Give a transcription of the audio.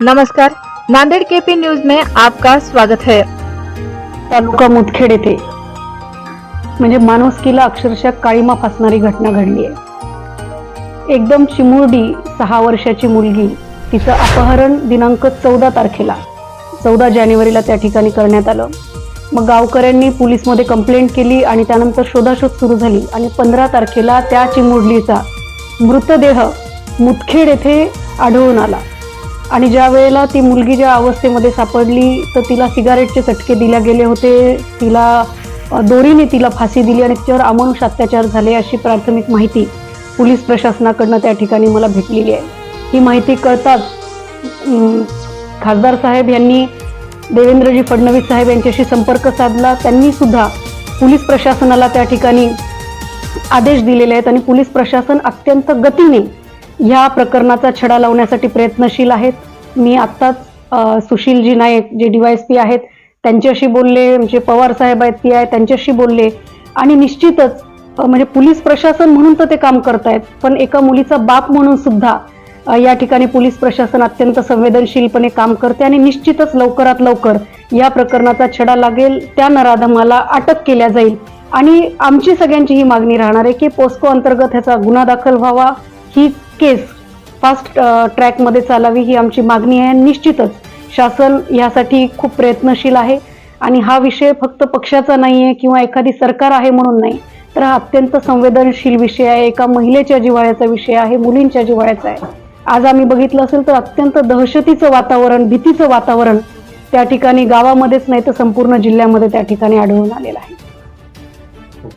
नमस्कार Nanded KP news में आपका स्वागत है। तालुका मुदखेड येथे म्हणजे माणुसकीला अक्षरशः काळीमा फासणारी घटना घडली आहे. एकदम चिमुरडी सहा वर्षाची मुलगी तिचं अपहरण दिनांक चौदा तारखेला चौदा जानेवारीला त्या ठिकाणी करण्यात आलं. मग गावकऱ्यांनी पोलीसमध्ये कंप्लेंट केली आणि त्यानंतर शोधाशोध सुरू झाली आणि पंधरा तारखेला त्या चिमुरडीचा मृतदेह मुदखेड येथे आढळून आला. आणि ज्या वेळेला ती मुलगी ज्या अवस्थेमध्ये सापडली तर तिला सिगारेटचे चटके दिल्या गेले होते. तिला दोरीने तिला फाशी दिली आणि तिच्यावर अमानुष अत्याचार झाले अशी प्राथमिक माहिती पोलीस प्रशासनाकडनं त्या ठिकाणी मला भेटलेली आहे. ही माहिती कळताच खासदार साहेब यांनी देवेंद्रजी फडणवीस साहेब यांच्याशी संपर्क साधला. त्यांनी सुद्धा पोलीस प्रशासनाला त्या ठिकाणी आदेश दिलेले आहेत आणि पोलीस प्रशासन अत्यंत गतीने ह्या प्रकरणाचा छडा लावण्यासाठी प्रयत्नशील आहेत. मी आत्ताच सुशीलजी नाईक जे डीवायएसपी आहेत त्यांच्याशी बोलले म्हणजे पवार साहेब आहेत पी आय त्यांच्याशी बोलले आणि निश्चितच म्हणजे पोलीस प्रशासन म्हणून तर ते काम करतायत पण एका मुलीचा बाप म्हणून सुद्धा या ठिकाणी पोलीस प्रशासन अत्यंत संवेदनशीलपणे काम करते आणि निश्चितच लवकरात लवकर या प्रकरणाचा छडा लागेल त्या नराधमाला अटक केल्या जाईल. आणि आमची सगळ्यांची ही मागणी राहणार आहे की पोस्को अंतर्गत ह्याचा गुन्हा दाखल व्हावा ही केस फास्ट ट्रॅकमध्ये चालावी ही आमची मागणी आहे. निश्चितच शासन यासाठी खूप प्रयत्नशील आहे आणि हा विषय फक्त पक्षाचा नाही आहे किंवा एखादी सरकार आहे म्हणून नाही तर हा अत्यंत संवेदनशील विषय आहे. एका महिलेच्या जिव्हाळ्याचा विषय आहे मुलींच्या जिव्हाळ्याचा आहे. आज आम्ही बघितलं असेल तर अत्यंत दहशतीचं वातावरण भीतीचं वातावरण त्या ठिकाणी गावामध्येच नाही तर संपूर्ण जिल्ह्यामध्ये त्या ठिकाणी आढळून आलेलं आहे.